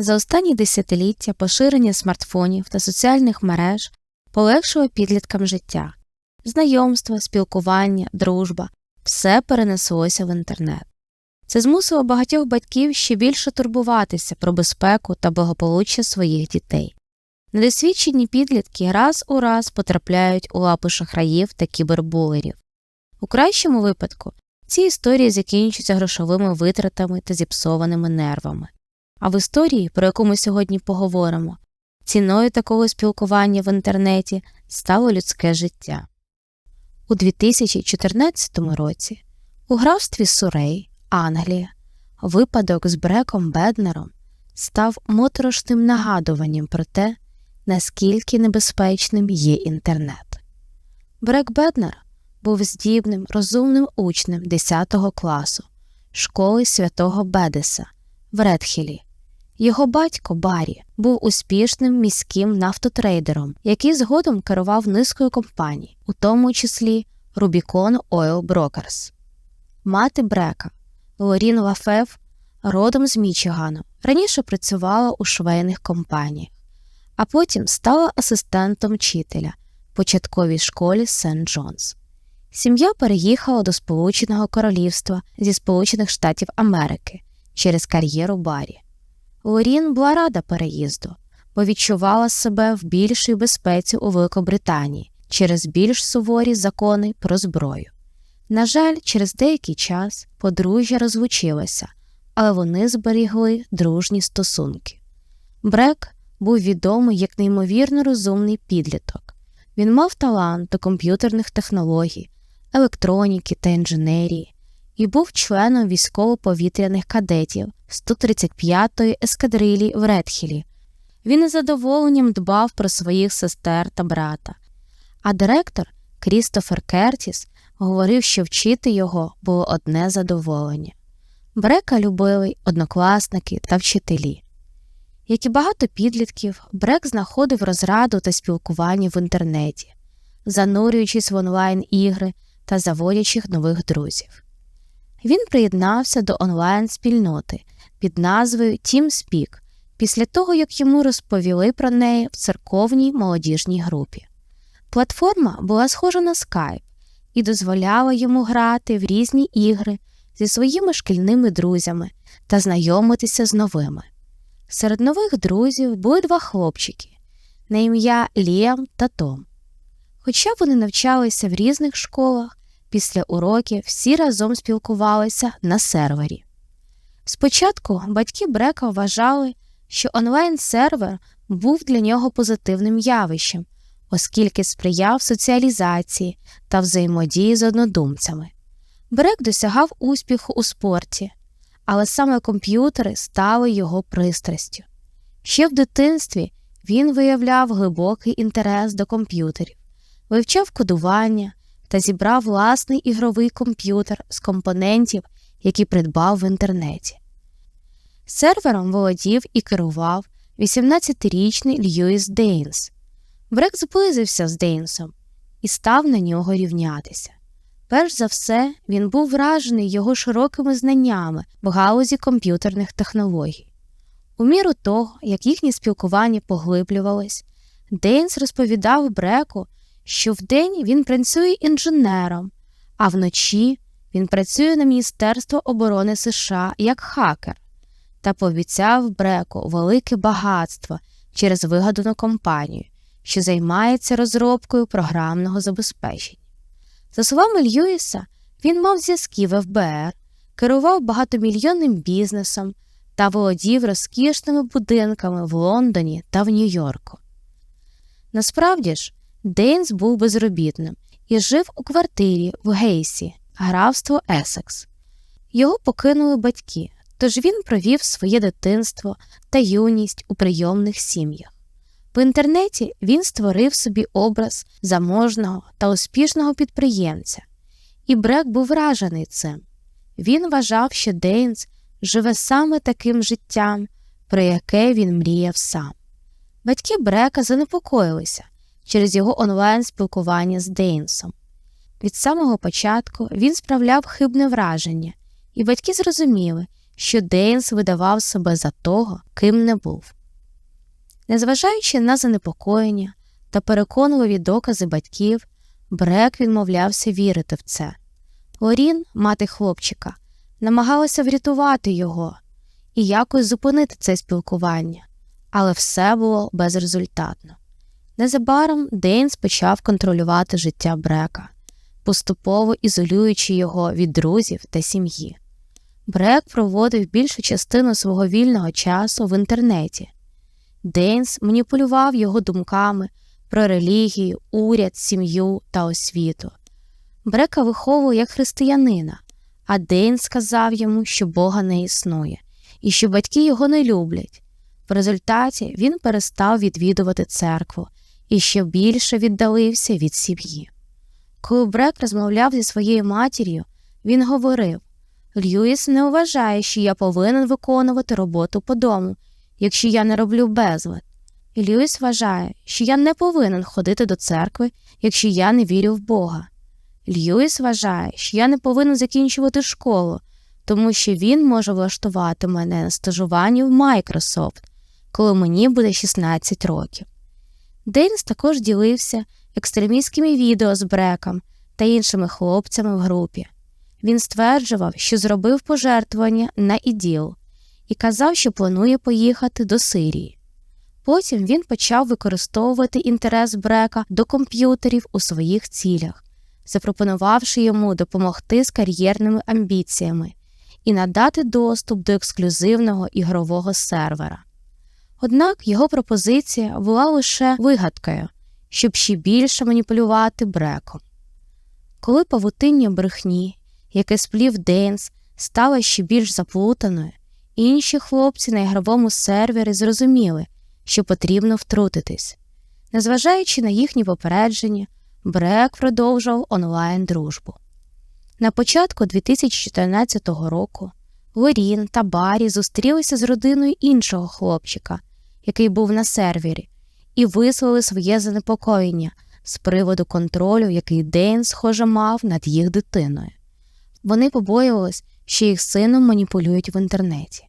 За останні десятиліття поширення смартфонів та соціальних мереж полегшило підліткам життя. Знайомства, спілкування, дружба все перенеслося в інтернет. Це змусило багатьох батьків ще більше турбуватися про безпеку та благополуччя своїх дітей. Недосвідчені підлітки раз у раз потрапляють у лапи шахраїв та кібербулерів. У кращому випадку ці історії закінчуються грошовими витратами та зіпсованими нервами. А в історії, про яку ми сьогодні поговоримо, ціною такого спілкування в інтернеті стало людське життя. У 2014 році у графстві Сурей, Англія, випадок з Бреком Беднером став моторошним нагадуванням про те, наскільки небезпечним є інтернет. Брек Беднер був здібним, розумним учнем 10 класу школи святого Бедеса в Редхілі. Його батько Баррі був успішним міським нафтотрейдером, який згодом керував низкою компаній, у тому числі Rubicon Oil Brokers. Мати Брека Лорін Лафев, родом з Мічигану, раніше працювала у швейних компаніях, а потім стала асистентом вчителя в початковій школі Сент Джонс. Сім'я переїхала до Сполученого Королівства зі Сполучених Штатів Америки через кар'єру Баррі. Лорін була рада переїзду, бо відчувала себе в більшій безпеці у Великобританії через більш суворі закони про зброю. На жаль, через деякий час подружжя розлучилося, але вони зберігли дружні стосунки. Брек був відомий як неймовірно розумний підліток. Він мав талант до комп'ютерних технологій, електроніки та інженерії і був членом військово-повітряних кадетів 135-ї ескадрилі в Редхілі. Він із задоволенням дбав про своїх сестер та брата. А директор Крістофер Кертіс говорив, що вчити його було одне задоволення. Брека любили однокласники та вчителі. Як і багато підлітків, Брек знаходив розраду та спілкування в інтернеті, занурюючись в онлайн ігри та заводячих нових друзів. Він приєднався до онлайн-спільноти під назвою TeamSpeak після того, як йому розповіли про неї в церковній молодіжній групі. Платформа була схожа на Skype і дозволяла йому грати в різні ігри зі своїми шкільними друзями та знайомитися з новими. Серед нових друзів були два хлопчики на ім'я Ліам та Том. Хоча вони навчалися в різних школах, після уроків всі разом спілкувалися на сервері. Спочатку батьки Брека вважали, що онлайн-сервер був для нього позитивним явищем, оскільки сприяв соціалізації та взаємодії з однодумцями. Брек досягав успіху у спорті, але саме комп'ютери стали його пристрастю. Ще в дитинстві він виявляв глибокий інтерес до комп'ютерів, вивчав кодування та зібрав власний ігровий комп'ютер з компонентів, які придбав в інтернеті. Сервером володів і керував 18-річний Льюіс Дейнс. Брек зблизився з Дейнсом і став на нього рівнятися. Перш за все, він був вражений його широкими знаннями в галузі комп'ютерних технологій. У міру того, як їхнє спілкування поглиблювалось, Дейнс розповідав Бреку, що вдень він працює інженером, а вночі він працює на Міністерство оборони США як хакер та пообіцяв Бреку велике багатство через вигадану компанію, що займається розробкою програмного забезпечення. За словами Льюіса, він мав зв'язки в ФБР, керував багатомільйонним бізнесом та володів розкішними будинками в Лондоні та в Нью-Йорку. Насправді ж, Дейнс був безробітним і жив у квартирі в Гейсі, графство Есекс. Його покинули батьки, тож він провів своє дитинство та юність у прийомних сім'ях. В інтернеті він створив собі образ заможного та успішного підприємця, і Брек був вражений цим. Він вважав, що Дейнс живе саме таким життям, про яке він мріяв сам. Батьки Брека занепокоїлися через його онлайн спілкування з Дейнсом. Від самого початку він справляв хибне враження, і батьки зрозуміли, що Дейнс видавав себе за того, ким не був. Незважаючи на занепокоєння та переконливі докази батьків, Брек відмовлявся вірити в це. Лорін, мати хлопчика, намагалася врятувати його і якось зупинити це спілкування, але все було безрезультатно. Незабаром Дейнс почав контролювати життя Брека, поступово ізолюючи його від друзів та сім'ї. Брек проводив більшу частину свого вільного часу в інтернеті. Дейнс маніпулював його думками про релігію, уряд, сім'ю та освіту. Брека виховував як християнина, а Дейнс сказав йому, що Бога не існує і що батьки його не люблять. В результаті він перестав відвідувати церкву і ще більше віддалився від сім'ї. Коли Брек розмовляв зі своєю матір'ю, він говорив Льюіс не вважає, що я повинен виконувати роботу по дому, якщо я не роблю безлад. Льюіс вважає, що я не повинен ходити до церкви, якщо я не вірю в Бога. Льюіс вважає, що я не повинен закінчувати школу, тому що він може влаштувати мене на стажування в Microsoft, коли мені буде 16 років. Дейнс також ділився екстремістськими відео з Бреком та іншими хлопцями в групі. Він стверджував, що зробив пожертвування на іділ і казав, що планує поїхати до Сирії. Потім він почав використовувати інтерес Брека до комп'ютерів у своїх цілях, запропонувавши йому допомогти з кар'єрними амбіціями і надати доступ до ексклюзивного ігрового сервера. Однак його пропозиція була лише вигадкою, щоб ще більше маніпулювати бреком. Коли павутиння брехні, яке сплів Дейнс, стало ще більш заплутаною, інші хлопці на ігровому сервері зрозуміли, що потрібно втрутитись. Незважаючи на їхні попередження, Брек продовжував онлайн дружбу. На початку 2014 року Лорін та Барі зустрілися з родиною іншого хлопчика, який був на сервері, і висловили своє занепокоєння з приводу контролю, який Дейн, схоже, мав над їх дитиною. Вони побоювались, що їх сином маніпулюють в інтернеті.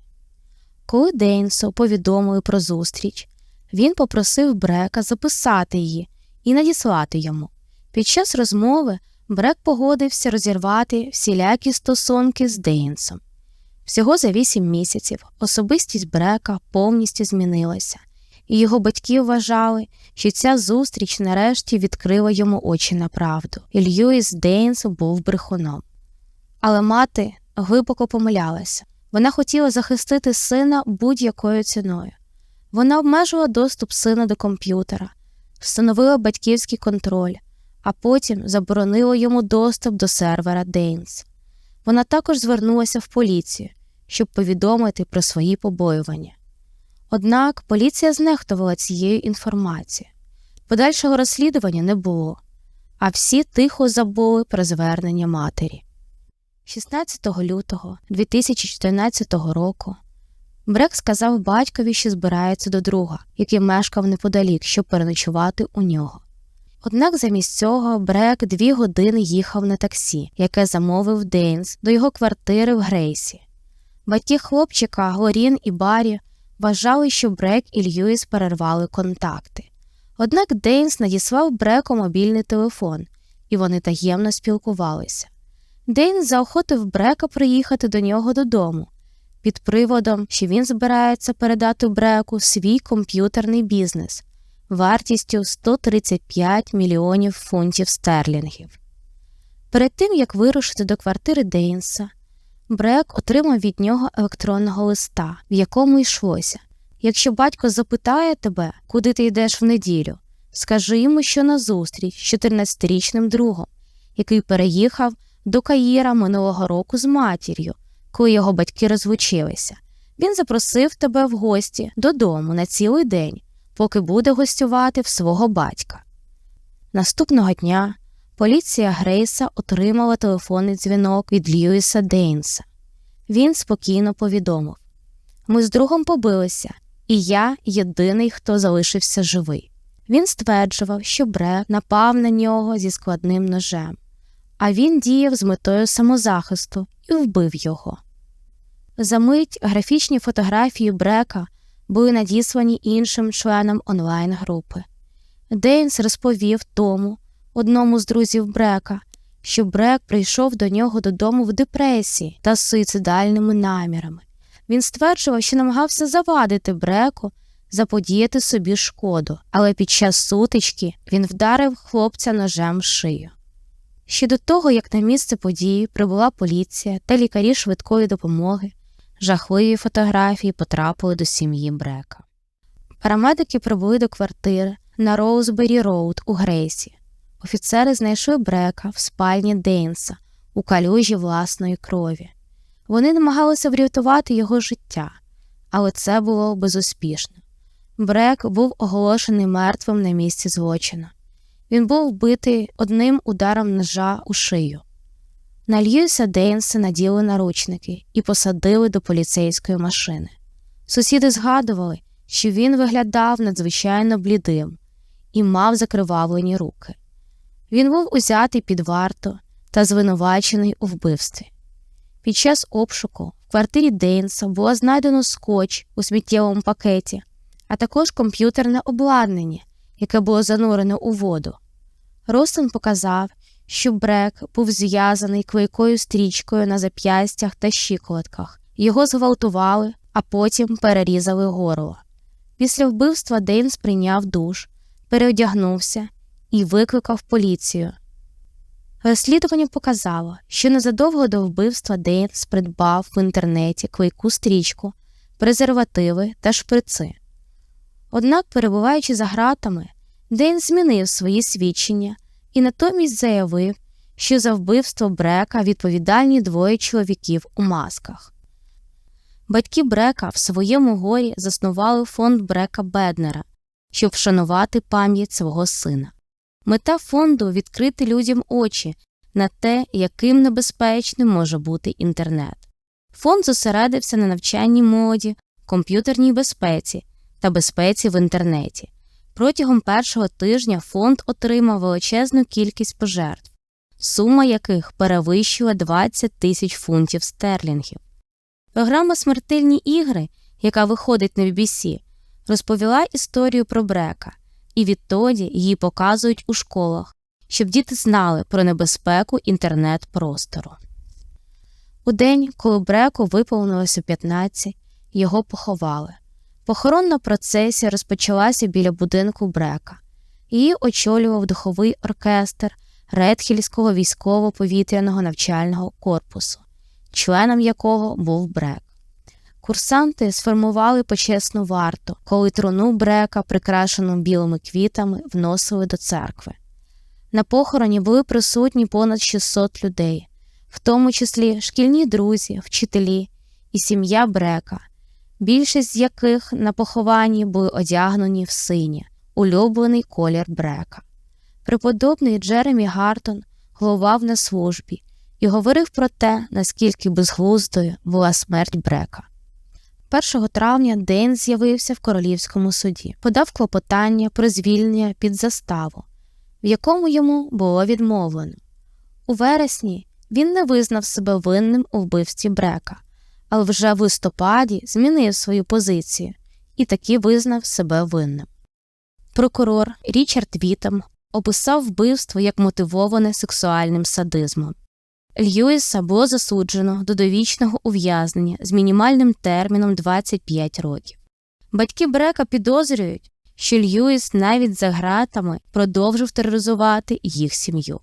Коли Дейнсу повідомили про зустріч, він попросив Брека записати її і надіслати йому. Під час розмови Брек погодився розірвати всілякі стосунки з Дейнсом. Всього за вісім місяців особистість Брека повністю змінилася, і його батьки вважали, що ця зустріч нарешті відкрила йому очі на правду, і Льюіс Дейнс був брехуном. Але мати глибоко помилялася вона хотіла захистити сина будь-якою ціною. Вона обмежила доступ сина до комп'ютера, встановила батьківський контроль, а потім заборонила йому доступ до сервера Дейнс. Вона також звернулася в поліцію, щоб повідомити про свої побоювання. Однак поліція знехтувала цією інформацією. Подальшого розслідування не було, а всі тихо забули про звернення матері. 16 лютого 2014 року Брек сказав батькові, що збирається до друга, який мешкав неподалік, щоб переночувати у нього. Однак замість цього Брек дві години їхав на таксі, яке замовив Дейнс до його квартири в Грейсі. Батьки хлопчика Глорін і Барі вважали, що Брек і Льюіс перервали контакти. Однак Дейнс надіслав Бреку мобільний телефон, і вони таємно спілкувалися. Дейнс заохотив Брека приїхати до нього додому під приводом, що він збирається передати Бреку свій комп'ютерний бізнес вартістю 135 мільйонів фунтів стерлінгів. Перед тим як вирушити до квартири Дейнса, Брек отримав від нього електронного листа, в якому йшлося Якщо батько запитає тебе, куди ти йдеш в неділю, скажи йому, що на зустріч з 14-річним другом, який переїхав до Каїра минулого року з матір'ю, коли його батьки розлучилися. Він запросив тебе в гості додому на цілий день, поки буде гостювати в свого батька. Наступного дня поліція Грейса отримала телефонний дзвінок від Льюіса Дейнса. Він спокійно повідомив Ми з другом побилися, і я єдиний, хто залишився живий. Він стверджував, що Брек напав на нього зі складним ножем, а він діяв з метою самозахисту і вбив його. Замить графічні фотографії Брека були надіслані іншим членам онлайн-групи. Дейнс розповів тому, одному з друзів Брека, що Брек прийшов до нього додому в депресії та з суїцидальними намірами. Він стверджував, що намагався завадити Бреку заподіяти собі шкоду, але під час сутички він вдарив хлопця ножем в шию. Ще до того, як на місце події прибула поліція та лікарі швидкої допомоги, жахливі фотографії потрапили до сім'ї Брека. Парамедики прибули до квартири на Роузбері Роуд у Грейсі. Офіцери знайшли Брека в спальні Дейнса у калюжі власної крові. Вони намагалися врятувати його життя, але це було безуспішно. Брек був оголошений мертвим на місці злочину. Він був вбитий одним ударом ножа у шию. На Льюіса Дейнса наділи наручники і посадили до поліцейської машини. Сусіди згадували, що він виглядав надзвичайно блідим і мав закривавлені руки. Він був узятий під варту та звинувачений у вбивстві. Під час обшуку в квартирі Дейнса було знайдено скотч у сміттєвому пакеті, а також комп'ютерне обладнання, яке було занурене у воду. Ростон показав, що Брек був зв'язаний клейкою стрічкою на зап'ястях та щиколотках. Його зґвалтували, а потім перерізали горло. Після вбивства Дейнс прийняв душ, переодягнувся і викликав поліцію. Розслідування показало, що незадовго до вбивства Дейнс придбав в інтернеті клейку стрічку, презервативи та шприци. Однак, перебуваючи за гратами, Дейн змінив свої свідчення і натомість заявив, що за вбивство Брека відповідальні двоє чоловіків у масках. Батьки Брека в своєму горі заснували фонд Брека Беднера, щоб вшанувати пам'ять свого сина. Мета фонду відкрити людям очі на те, яким небезпечним може бути інтернет. Фонд зосередився на навчанні молоді, комп'ютерній безпеці та безпеці в інтернеті. Протягом першого тижня фонд отримав величезну кількість пожертв, сума яких перевищила 20 тисяч фунтів стерлінгів. Програма Смертельні ігри, яка виходить на BBC, розповіла історію про Брека, і відтоді її показують у школах, щоб діти знали про небезпеку інтернет-простору. У день, коли Бреку виповнилося 15, його поховали. Похоронна процесія розпочалася біля будинку Брека. Її очолював духовий оркестр Редхільського військово-повітряного навчального корпусу, членом якого був Брек. Курсанти сформували почесну варту, коли труну Брека, прикрашену білими квітами, вносили до церкви. На похороні були присутні понад 600 людей, в тому числі шкільні друзі, вчителі і сім'я Брека більшість з яких на похованні були одягнені в синє, улюблений колір брека. Преподобний Джеремі Гартон головав на службі і говорив про те, наскільки безглуздою була смерть брека. 1 травня Дейн з'явився в королівському суді, подав клопотання про звільнення під заставу, в якому йому було відмовлено. У вересні він не визнав себе винним у вбивстві брека, але вже в листопаді змінив свою позицію і таки визнав себе винним. Прокурор Річард Вітем описав вбивство як мотивоване сексуальним садизмом. Льюіса було засуджено до довічного ув'язнення з мінімальним терміном 25 років. Батьки Брека підозрюють, що Льюіс навіть за гратами продовжив тероризувати їх сім'ю.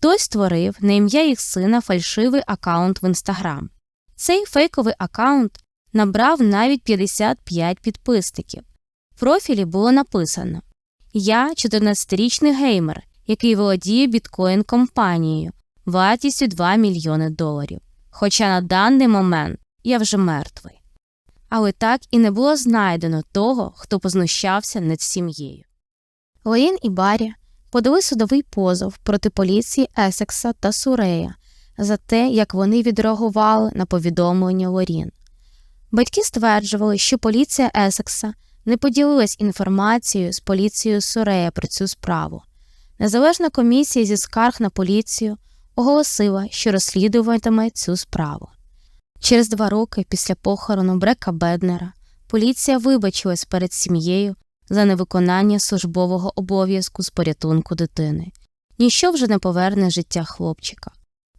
Той створив на ім'я їх сина фальшивий аккаунт в інстаграм, цей фейковий аккаунт набрав навіть 55 підписників. В профілі було написано: Я 14-річний геймер, який володіє біткоін компанією вартістю 2 мільйони доларів. Хоча на даний момент я вже мертвий. Але так і не було знайдено того, хто познущався над сім'єю. Лоїн і Барі подали судовий позов проти поліції Есекса та Сурея за те, як вони відреагували на повідомлення Лорін. Батьки стверджували, що поліція Есекса не поділилась інформацією з поліцією Сурея про цю справу. Незалежна комісія зі скарг на поліцію оголосила, що розслідуватиме цю справу. Через два роки після похорону Брека Беднера поліція вибачилась перед сім'єю за невиконання службового обов'язку з порятунку дитини. Ніщо вже не поверне життя хлопчика.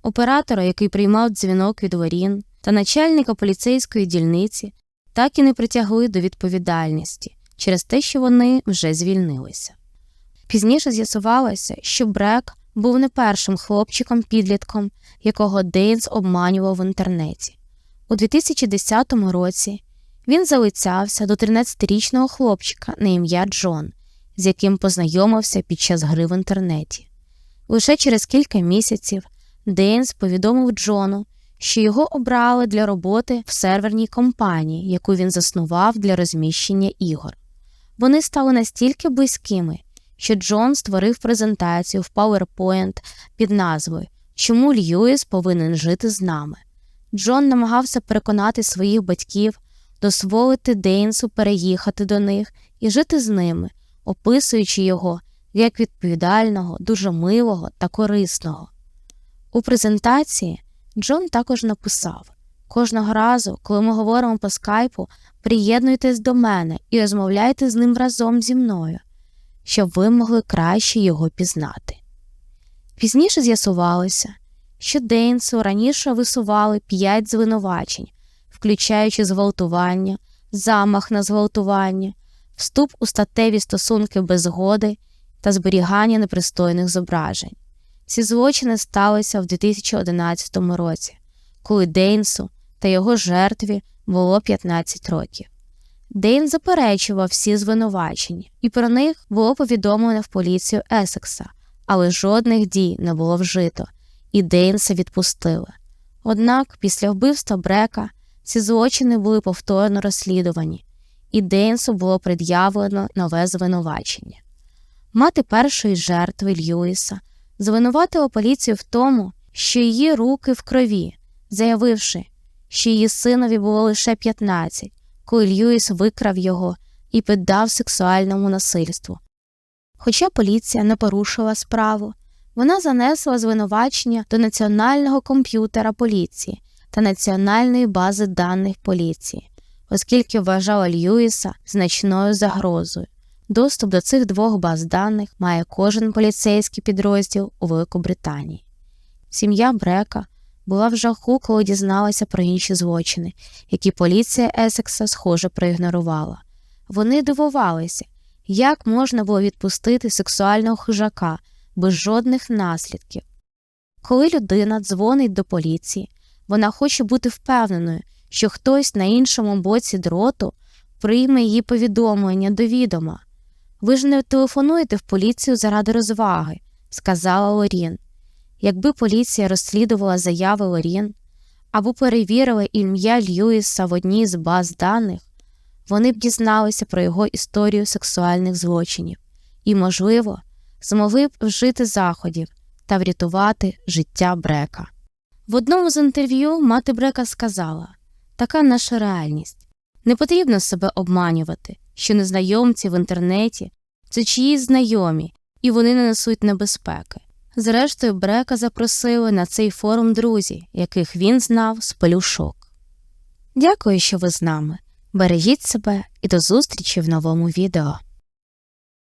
Оператора, який приймав дзвінок від Ворін, та начальника поліцейської дільниці так і не притягли до відповідальності через те, що вони вже звільнилися. Пізніше з'ясувалося, що Брек був не першим хлопчиком-підлітком, якого Дейнс обманював в інтернеті. У 2010 році він залицявся до 13-річного хлопчика на ім'я Джон, з яким познайомився під час гри в інтернеті. Лише через кілька місяців Дейнс повідомив Джону, що його обрали для роботи в серверній компанії, яку він заснував для розміщення ігор. Вони стали настільки близькими, що Джон створив презентацію в PowerPoint під назвою Чому Льюіс повинен жити з нами. Джон намагався переконати своїх батьків дозволити Дейнсу переїхати до них і жити з ними, описуючи його як відповідального, дуже милого та корисного. У презентації Джон також написав кожного разу, коли ми говоримо по скайпу, приєднуйтесь до мене і розмовляйте з ним разом зі мною, щоб ви могли краще його пізнати. Пізніше з'ясувалося, що Дейнсу раніше висували п'ять звинувачень, включаючи зґвалтування, замах на зґвалтування, вступ у статеві стосунки без згоди та зберігання непристойних зображень. Ці злочини сталися в 2011 році, коли Дейнсу та його жертві було 15 років. Дейн заперечував всі звинувачення, і про них було повідомлено в поліцію Есекса, але жодних дій не було вжито, і Дейнса відпустили. Однак після вбивства Брека ці злочини були повторно розслідувані, і Дейнсу було пред'явлено нове звинувачення. Мати першої жертви Льюіса звинуватила поліцію в тому, що її руки в крові, заявивши, що її синові було лише 15, коли Льюіс викрав його і піддав сексуальному насильству. Хоча поліція не порушила справу, вона занесла звинувачення до національного комп'ютера поліції та національної бази даних поліції, оскільки вважала Льюіса значною загрозою. Доступ до цих двох баз даних має кожен поліцейський підрозділ у Великобританії. Сім'я Брека була в жаху, коли дізналася про інші злочини, які поліція Есекса, схоже, проігнорувала. Вони дивувалися, як можна було відпустити сексуального хижака без жодних наслідків. Коли людина дзвонить до поліції, вона хоче бути впевненою, що хтось на іншому боці дроту прийме її повідомлення до відома. Ви ж не телефонуєте в поліцію заради розваги, сказала Лорін. Якби поліція розслідувала заяви Лорін або перевірила ім'я Льюіса в одній з баз даних, вони б дізналися про його історію сексуальних злочинів і, можливо, змогли б вжити заходів та врятувати життя Брека. В одному з інтерв'ю мати Брека сказала така наша реальність. Не потрібно себе обманювати, що незнайомці в інтернеті це чиїсь знайомі, і вони не несуть небезпеки. Зрештою, Брека запросили на цей форум друзі, яких він знав з пелюшок. Дякую, що ви з нами. Бережіть себе і до зустрічі в новому відео.